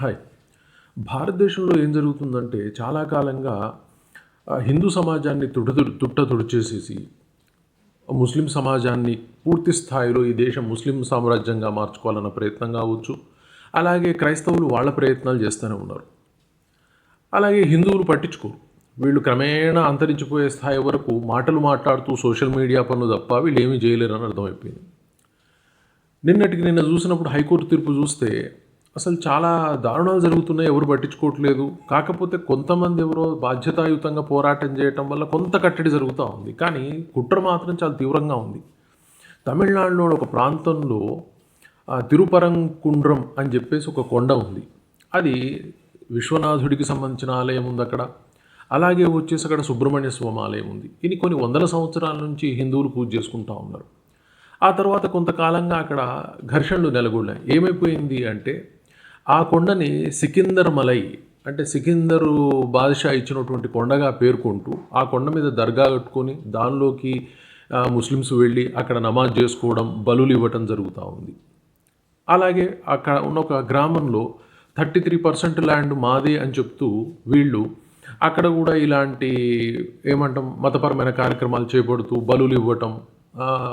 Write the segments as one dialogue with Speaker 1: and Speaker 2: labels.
Speaker 1: Hi. భారతదేశంలో ఏం జరుగుతుందంటే చాలా కాలంగా హిందూ సమాజాన్ని తుట్ట తుట్ట తుడిచేసేసి ముస్లిం సమాజాన్ని పూర్తి స్థాయిలో ఈ దేశం ముస్లిం సామ్రాజ్యంగా మార్చుకోవాలన్న ప్రయత్నం కావచ్చు అలాగే క్రైస్తవులు వాళ్ళ ప్రయత్నాలు చేస్తూనే ఉన్నారు. అలాగే హిందువులు పట్టించుకోరు. వీళ్ళు క్రమేణా అంతరించిపోయే స్థాయి వరకు మాటలు మాట్లాడుతూ సోషల్ మీడియా పనులు తప్ప వీళ్ళు ఏమీ చేయలేరని అర్థమైపోయింది. నిన్నటికి నిన్న చూసినప్పుడు హైకోర్టు తీర్పు చూస్తే అసలు చాలా దారుణాలు జరుగుతున్నాయి ఎవరు పట్టించుకోవట్లేదు. కాకపోతే కొంతమంది ఎవరో బాధ్యతాయుతంగా పోరాటం చేయటం వల్ల కొంత కట్టడి జరుగుతూ ఉంది. కానీ కుట్ర మాత్రం చాలా తీవ్రంగా ఉంది. తమిళనాడులో ఒక ప్రాంతంలో తిరుపరంకుండ్రం అని చెప్పేసి ఒక కొండ ఉంది. అది విశ్వనాథుడికి సంబంధించిన ఆలయం ఉంది అక్కడ. అలాగే వచ్చేసి అక్కడ సుబ్రహ్మణ్య స్వామి ఆలయం ఉంది. ఇది కొన్ని వందల సంవత్సరాల నుంచి హిందువులు పూజ చేసుకుంటూ ఉన్నారు. ఆ తర్వాత కొంతకాలంగా అక్కడ ఘర్షణలు నెలకొన్నాయి. ఏమైపోయింది అంటే ఆ కొండని సికిందర్ మలై అంటే సికిందరు బాద్షా ఇచ్చినటువంటి కొండగా పేర్కొంటూ ఆ కొండ మీద దర్గా కట్టుకొని దానిలోకి ముస్లిమ్స్ వెళ్ళి అక్కడ నమాజ్ చేసుకోవడం బలులు ఇవ్వటం జరుగుతూ ఉంది. అలాగే అక్కడ ఉన్న ఒక గ్రామంలో థర్టీ త్రీ పర్సెంట్ ల్యాండ్ మాదే అని చెప్తూ వీళ్ళు అక్కడ కూడా ఇలాంటి ఏమంటాం మతపరమైన కార్యక్రమాలు చేపడుతూ బలులు ఇవ్వటం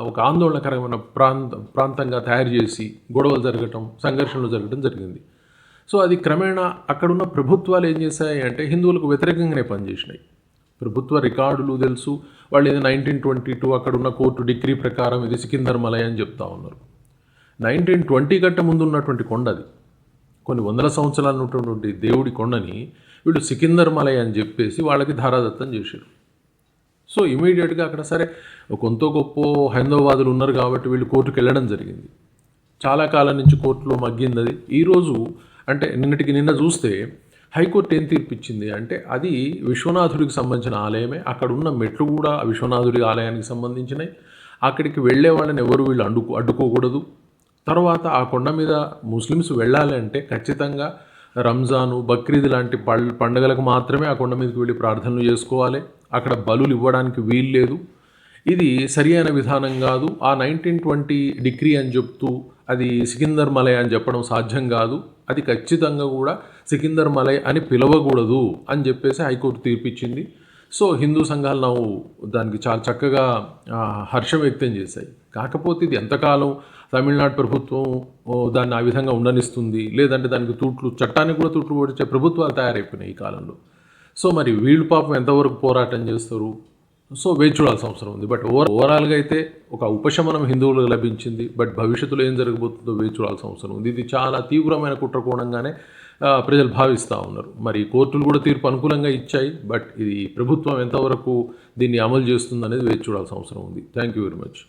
Speaker 1: ఒక ఆందోళనకరమైన ప్రాంత ప్రాంతంగా తయారు చేసి గొడవలు జరగటం సంఘర్షణలు జరగటం జరిగింది. సో అది క్రమేణా అక్కడున్న ప్రభుత్వాలు ఏం చేశాయి అంటే హిందువులకు వ్యతిరేకంగానే పనిచేసినాయి. ప్రభుత్వ రికార్డులు తెలుసు. వాళ్ళు ఇది నైన్టీన్ ట్వంటీ టూ అక్కడున్న కోర్టు డిగ్రీ ప్రకారం ఇది సికిందర్ మలై అని చెప్తా ఉన్నారు. నైన్టీన్ ట్వంటీ కంటే ముందు ఉన్నటువంటి కొండ అది కొన్ని వందల సంవత్సరాలు ఉన్నటువంటి దేవుడి కొండని వీళ్ళు సికిందర్ మలై అని చెప్పేసి వాళ్ళకి ధారాదత్తం చేశారు. సో ఇమీడియట్గా అక్కడ సరే కొంత గొప్ప హైందవాదులు ఉన్నారు కాబట్టి వీళ్ళు కోర్టుకు వెళ్ళడం జరిగింది. చాలా కాలం నుంచి కోర్టులో మగ్గింది అది. ఈరోజు అంటే నిన్నటికి నిన్న చూస్తే హైకోర్టు ఏం తీర్పిచ్చింది? అంటే అది విశ్వనాథుడికి సంబంధించిన ఆలయమే. అక్కడ ఉన్న మెట్లు కూడా ఆ విశ్వనాథుడి ఆలయానికి సంబంధించినవి అక్కడికి వెళ్ళే వాళ్ళని ఎవరు వీళ్ళు అడ్డుకో అడ్డుకోకూడదు. తర్వాత ఆ కొండ మీద ముస్లిమ్స్ వెళ్ళాలి అంటే ఖచ్చితంగా రంజాను బక్రీద్ లాంటి పండుగలకు మాత్రమే ఆ కొండ మీదకి వెళ్ళి ప్రార్థనలు చేసుకోవాలి. అక్కడ బలులు ఇవ్వడానికి వీలు లేదు ఇది సరి అయిన విధానం కాదు. ఆ నైన్టీన్ ట్వంటీ డిగ్రీ అని చెప్తూ అది సికిందర్ మలై అని చెప్పడం సాధ్యం కాదు. అది ఖచ్చితంగా కూడా సికిందర్ మలై అని పిలవకూడదు అని చెప్పేసి హైకోర్టు తీర్పిచ్చింది. సో హిందూ సంఘాలు నాకు దానికి చాలా చక్కగా హర్షం వ్యక్తం చేశాయి. కాకపోతే ఇది ఎంతకాలం తమిళనాడు ప్రభుత్వం దాన్ని ఆ విధంగా ఉండనిస్తుంది లేదంటే దానికి తూట్లు చట్టానికి కూడా తూట్లు పొడిచే ప్రభుత్వాలు తయారైపోయినాయి ఈ కాలంలో. సో మరి వీళ్ళు పాపం ఎంతవరకు పోరాటం చేస్తారు? సో వేచి చూడాల్సిన అవసరం ఉంది. బట్ ఓవర్ ఓవరాల్గా అయితే ఒక ఉపశమనం హిందువులకు లభించింది. బట్ భవిష్యత్తులో ఏం జరగబోతుందో వేచి చూడాల్సిన అవసరం ఉంది. ఇది చాలా తీవ్రమైన కుట్రకోణంగానే ప్రజలు భావిస్తూ ఉన్నారు. మరి కోర్టులు కూడా తీర్పు అనుకూలంగా ఇచ్చాయి. బట్ ఇది ప్రభుత్వం ఎంతవరకు దీన్ని అమలు చేస్తుందనేది వేచి చూడాల్సిన అవసరం ఉంది. Thank you very much.